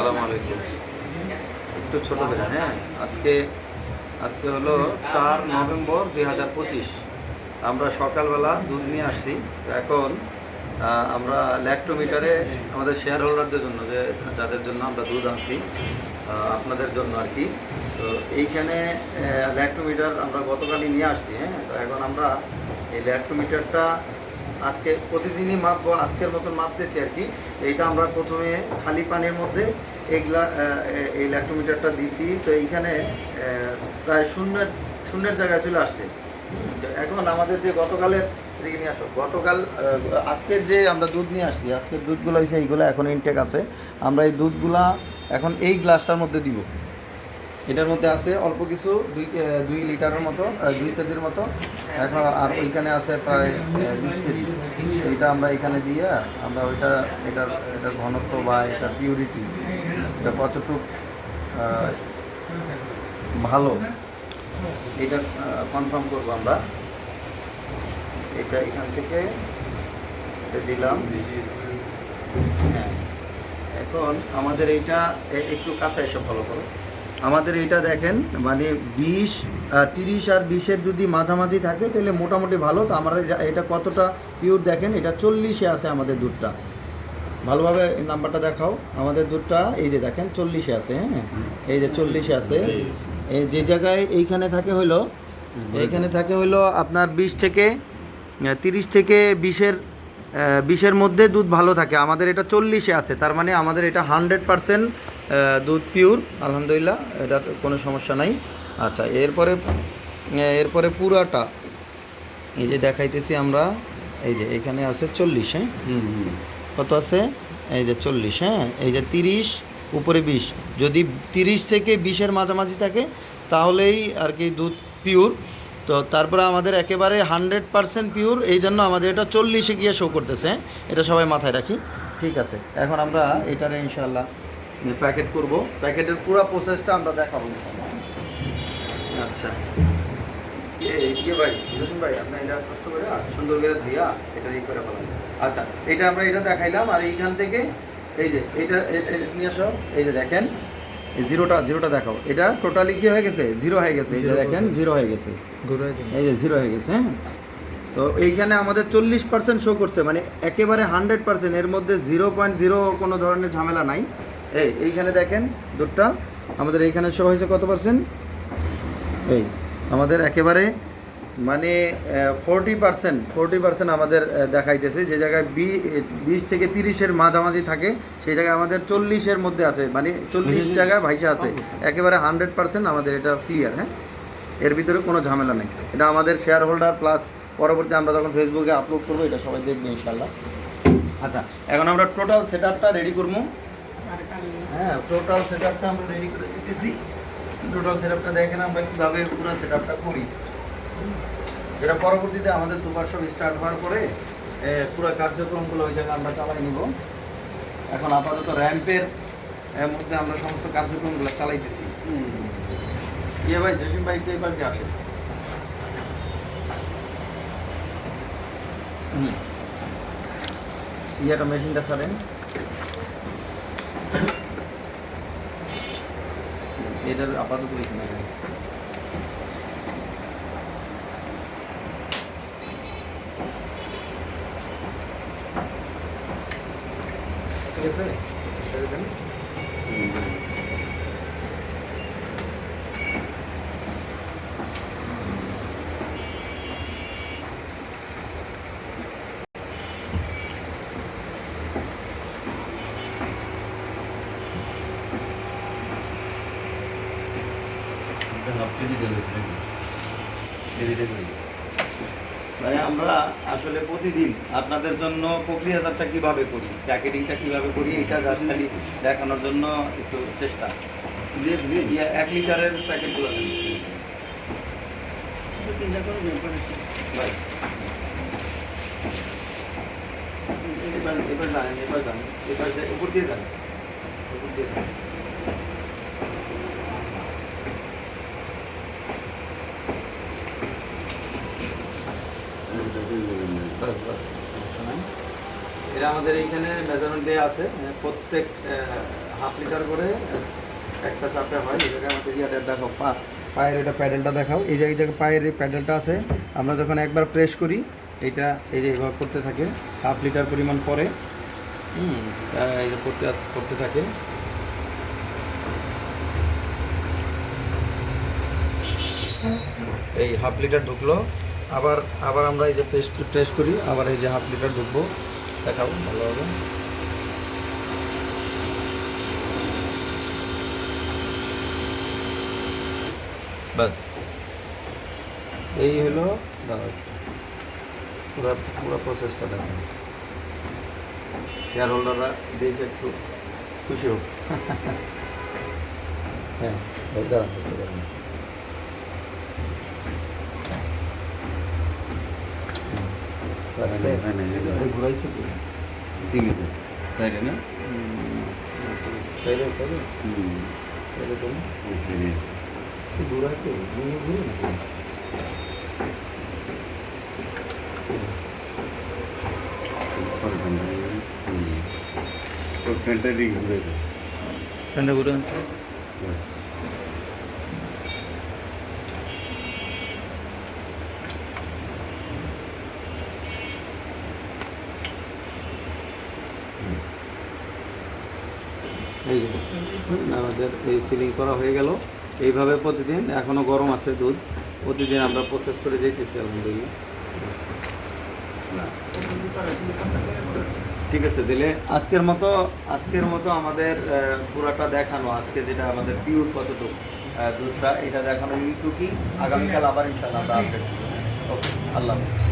আলাইকুম। একটু ছোট হ্যাঁ? আজকে আজকে হলো চার নভেম্বর দুই হাজার পঁচিশ। আমরা সকালবেলা দুধ নিয়ে আসছি। এখন আমরা ল্যাক্টোমিটারে আমাদের শেয়ার হোল্ডারদের জন্য, যে, যাদের জন্য আমরা দুধ আনছি আপনাদের জন্য আর কি। তো এইখানে ল্যাক্টোমিটার আমরা গতকালই নিয়ে আসছি হ্যাঁ? তো এখন আমরা এই ল্যাক্টোমিটারটা আজকে প্রতিদিনই মাপবো, আজকের মতন মাপতেছি আর কি। এইটা আমরা প্রথমে খালি পানির মধ্যে এইগুলা এই ল্যাক্টোমিটারটা দিছি। তো এইখানে প্রায় শূন্যের শূন্যের জায়গায় চলে আসছে। এখন আমাদের যে গতকালের দিকে নিয়ে আসো, গতকাল আজকের যে আমরা দুধ নিয়ে আসছি, আজকের দুধগুলো হয়েছে এইগুলো এখন ইনটেক আছে। আমরা এই দুধগুলা এখন এই গ্লাসটার মধ্যে দিব। এটার মধ্যে আছে অল্প কিছু দুই দুই লিটারের মতো দুই কেজির মতো। এখন আর ওইখানে আছে প্রায় বিশ কেজি। এটা আমরা এখানে দিয়ে, আমরা ওইটা, এটার এটার ঘনত্ব বা এটার পিউরিটি এটা কতটুকু ভালো, এটা কনফার্ম করব আমরা। এটা এখান থেকে দিলাম। হ্যাঁ। এখন আমাদের এইটা একটু কাছে এসে ফলো করো। আমাদের এইটা দেখেন মানে বিশ তিরিশ আর বিশের যদি মাঝামাঝি থাকে, তাহলে মোটামুটি ভালো। তো আমরা এটা- এটা কতটা পিওর দেখেন, এটা চল্লিশে আছে আমাদের দুধটা। ভালোভাবে নাম্বারটা দেখাও। আমাদের দুধটা, এই যে দেখেন, চল্লিশে আছে হ্যাঁ? এই যে চল্লিশে আছে। এই যে জায়গায় এইখানে থাকে হলো এইখানে থাকে হলো আপনার বিশ থেকে তিরিশ থেকে বিশের বিশের মধ্যে দুধ ভালো থাকে। আমাদের এটা চল্লিশে আছে, তার মানে আমাদের এটা হান্ড্রেড পারসেন্ট দুধ পিওর আলহামদুলিল্লাহ এটা তো কোনো সমস্যা নাই। আচ্ছা এরপরে এরপরে পুরাটা। এই যে দেখাইতেছি আমরা এই যে এখানে আছে চল্লিশ হ্যাঁ? কত আছে? এই যে চল্লিশ হ্যাঁ? এই যে তিরিশ উপরে বিশ। যদি তিরিশ থেকে বিশের মাঝামাঝি থাকে তাহলেই আর কি দুধ পিওর তো তারপরে আমাদের একেবারে হান্ড্রেড পারসেন্ট পিওর এই জন্য আমাদের এটা চল্লিশে গিয়ে শো করতেছে হ্যাঁ? এটা সবাই মাথায় রাখি। ঠিক আছে এখন আমরা এটারে ইনশাল্লাহ প্যাকেট করব। প্যাকেটের পুরো প্রসেসটা আমরা দেখাবো। আচ্ছা। ভাই ভাই আপনি এটা কষ্ট করে আর সুন্দর করে ধুইয়া এটা ই করে ফেলাম আচ্ছা এটা আমরা এটা দেখাইলাম আর এইখান থেকে এই যে এইটা এ- এ- নিয়ে আসো। এই যে দেখেন জিরোটা জিরোটা দেখাও। এটা টোটালি কি হয়ে গেছে? জিরো হয়ে গেছে। এই যে দেখেন জিরো হয়ে গেছে। এই যে জিরো হয়ে গেছে হ্যাঁ? তো এইখানে আমাদের চল্লিশ পার্সেন্ট শো করছে মানে একেবারে হান্ড্রেড পার্সেন্ট এর মধ্যে জিরো পয়েন্ট জিরো কোনো ধরনের ঝামেলা নাই। এই এইখানে দেখেন দুধটা। আমাদের এইখানে শো হয়েছে কত পার্সেন্ট এই আমাদের একেবারে মানে ফোরটি পার্সেন্ট ফোরটি পার্সেন্ট আমাদের দেখাইতেছে। যে জায়গায় বি বিশ থেকে তিরিশের মাঝামাঝি থাকে সেই জায়গায় আমাদের চল্লিশের মধ্যে আছে। মানে চল্লিশ জায়গায় ভাইসা আছে। একেবারে হান্ড্রেড পার্সেন্ট আমাদের এটা ক্লিয়ার হ্যাঁ? এর ভিতরে কোনো ঝামেলা নেই। এটা আমাদের শেয়ার হোল্ডার প্লাস পরবর্তী আমরা যখন ফেসবুকে আপলোড করব এটা সবাই দেখবে ইনশাল্লাহ আচ্ছা এখন আমরা টোটাল সেট আপটা রেডি করব। হ্যাঁ টোটাল সেট আপটা আমরা রেডি করে দিতেছি। টোটাল সেট আপটা দেখেন আমরা কীভাবে পুরো করি। যেটা পরবর্তীতে আমাদের সুপার শপ স্টার্ট হওয়ার পরে পুরো কার্যক্রমগুলো ওই জায়গায় আমরা চালাই নিব। এখন আপাতত র্যাম্পের মধ্যে আমরা সমস্ত কার্যক্রমগুলো চালাইতেছি। ইয়ে ভাই, জসিম ভাই এবার যে আসে ইয়েটা মেশিনটা সারেন এটার আপাতত এখানে রাখেন। ঠিক আছে দেন। মানে আমরা আসলে প্রতিদিন আপনাদের জন্য প্রক্রিয়াজাতটা কীভাবে করি? প্যাকেটিংটা কীভাবে করি? এটা জাস্ট দেখানোর জন্য একটু চেষ্টা। এক লিটারের প্যাকেটগুলো ভাই। এবার এবার জানেন এবার জানেন। এবার উপর দিয়ে জানেন। উপর দিয়ে যান। বাস, বাস, সমস্যা নাই। এরা আমাদের এইখানে মেজারমেন্ট দেওয়া আছে প্রত্যেক হাফ লিটার করে একটা চাপে হয়। এই জায়গায় আমাদের দেখো পায়ের এটা প্যাডেলটা দেখাও। এই যে জায়গায় পায়ের এই প্যাডেলটা আছে, আমরা যখন একবার প্রেস করি, এইটা, এই যে এভাবে করতে থাকে, হাফ লিটার পরিমাণ পরে। করতে করতে থাকে। এই হাফ লিটার ঢুকলো। আবার আবার আমরা এই যে টেস্ট টেস্ট করি, আবার এই যে হাফ লিটার ঢুকবো। দেখাবো, ভালো হবে। বাস এই হলো পুরো পুরো প্রসেসটা দেখেন শেয়ার হোল্ডাররা দেখে একটু খুশি হোক। হ্যাঁ দাঁড়ান। হ্যাঁ, হ্যাঁ। ঘুরাইছে কি? তিনটে। চাইলে না? চাইলে চাইলে। চাইলে তো ঘুরে ঘুরে ঘুরে এই যে, আমাদের এই সিলিং করা হয়ে গেল। এইভাবে প্রতিদিন এখনও গরম আছে দুধ। প্রতিদিন আমরা প্রসেস করে যেতেছি আলহামদুলিল্লাহ। ঠিক আছে দিলে আজকের মতো আজকের মতো আমাদের পুরাটা দেখানো, আজকে যেটা আমাদের পিওর কতটুকু দুধটা, এটা দেখানো ইউটিউবই আগামীকাল আবার ইনশাল্লাহ আমরা আপডেট ওকে আল্লাহ হাফেজ।